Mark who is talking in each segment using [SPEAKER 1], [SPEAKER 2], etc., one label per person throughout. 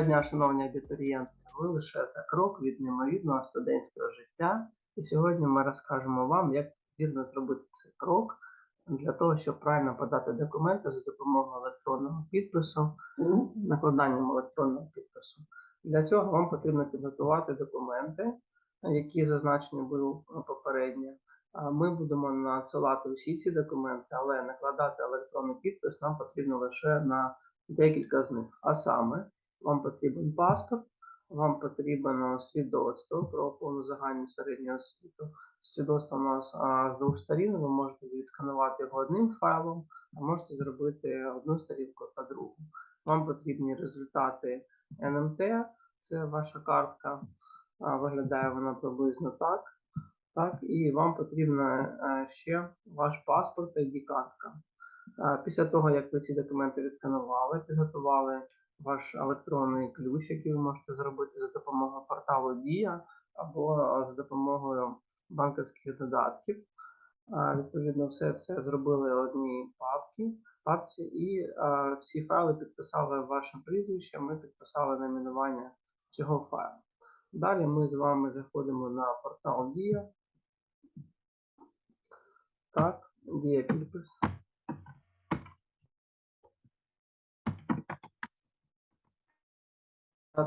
[SPEAKER 1] Доброго дня, шановні абітурієнти. Ви лише за крок від неймовірного студентського життя. І сьогодні ми розкажемо вам, як вірно зробити цей крок для того, щоб правильно подати документи за допомогою електронного підпису, накладанням електронного підпису. Для цього вам потрібно підготувати документи, які зазначені були попередньо. Ми будемо надсилати усі ці документи, але накладати електронний підпис нам потрібно лише на декілька з них. А саме, вам потрібен паспорт, вам потрібно свідоцтво про повну загальну середню освіту. Свідоцтво у нас а, з двох сторін, ви можете відсканувати його одним файлом, а можете зробити одну сторінку та другу. Вам потрібні результати НМТ, це ваша картка, а, виглядає вона приблизно так. Так, і вам потрібно е, ще ваш паспорт та ID-картка. Після того, як ви ці документи відсканували, підготували ваш електронний ключ, який ви можете зробити за допомогою порталу Дія або за допомогою банківських додатків. Е, Відповідно, все це зробили одній папці, папці і е, всі файли підписали вашим прізвищем, ми підписали найменування цього файлу. Далі ми з вами заходимо на портал Дія. Так, Дія підпис.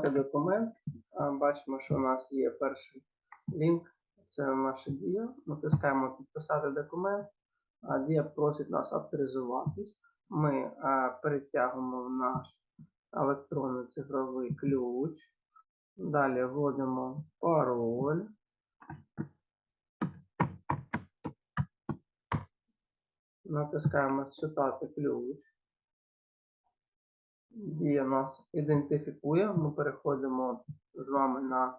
[SPEAKER 1] Дати документ. Бачимо, що у нас є перший лінк. Це наша дія. Натискаємо підписати документ. Дія просить нас авторизуватись. Ми перетягуємо наш електронний цифровий ключ. Далі вводимо пароль. Натискаємо «Считати ключ». Дія нас ідентифікує. Ми переходимо з вами на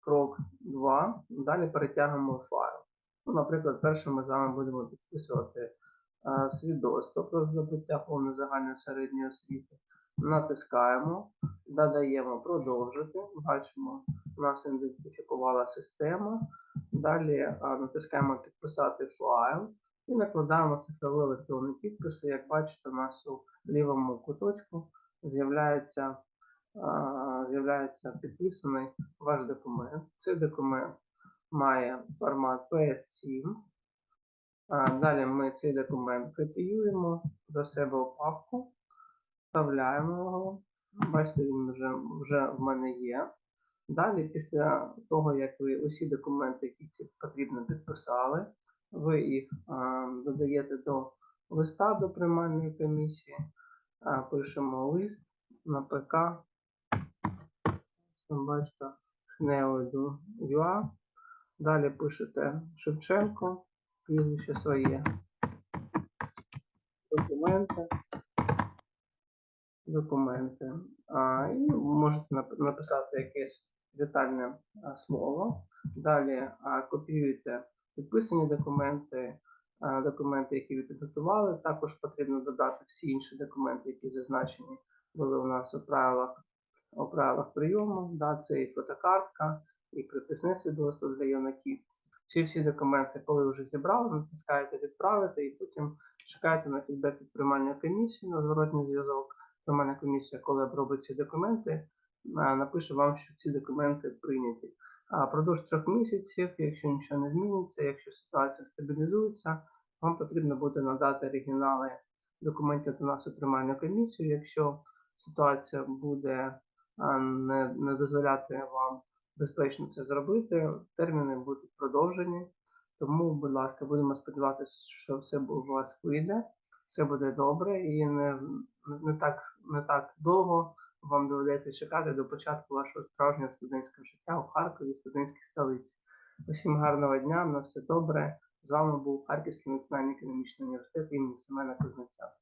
[SPEAKER 1] крок 2. Далі перетягуємо файл. Ну, наприклад, перше ми з вами будемо підписувати е, свідоцтво про здобуття повної загальної середньої освіти. Натискаємо, додаємо продовжити. Бачимо, у нас ідентифікувала система. Далі е, натискаємо підписати файл і накладаємо цифровий електронний підпис. Як бачите, у нас у лівому куточку з'являється з'являється підписаний ваш документ. Цей документ має формат PS7. Далі ми цей документ копіюємо до себе у папку, вставляємо його. Бачите, він вже, вже в мене є. Далі, після того, як ви усі документи, які потрібно підписали, ви їх а, додаєте до листа до приймальної комісії, а, пишемо лист на ПК, бачите, ЮА. Далі пишете Шевченко, прізвище своє, документи, документи. А, і можете написати якесь детальне а, слово. Далі а, копіюєте підписані документи, документи, які ви підготували. Також потрібно додати всі інші документи, які зазначені були у нас у правилах, у правилах прийому. Да, це і фотокартка, і приписне свідоцтво для юнаків. Всі всі документи, коли вже зібрали, натискаєте відправити і потім чекаєте на фідбек від приймальної комісії на зворотній зв'язок. Приймальна комісія, коли обробить ці документи, напише вам, що ці документи прийняті. А Продовж трьох місяців, якщо нічого не зміниться, якщо ситуація стабілізується, вам потрібно буде надати оригінали документів до нас у приймальну комісію. Якщо ситуація буде не, не дозволяти вам безпечно це зробити, терміни будуть продовжені. Тому, будь ласка, будемо сподіватися, що все у вас вийде, все буде добре і не, не, так, не так довго вам доведеться чекати до початку вашого справжнього студентського життя у Харкові, студентській столиці. Усім гарного дня, на все добре. З вами був Харківський національний економічний університет імені Семена Кузнеця.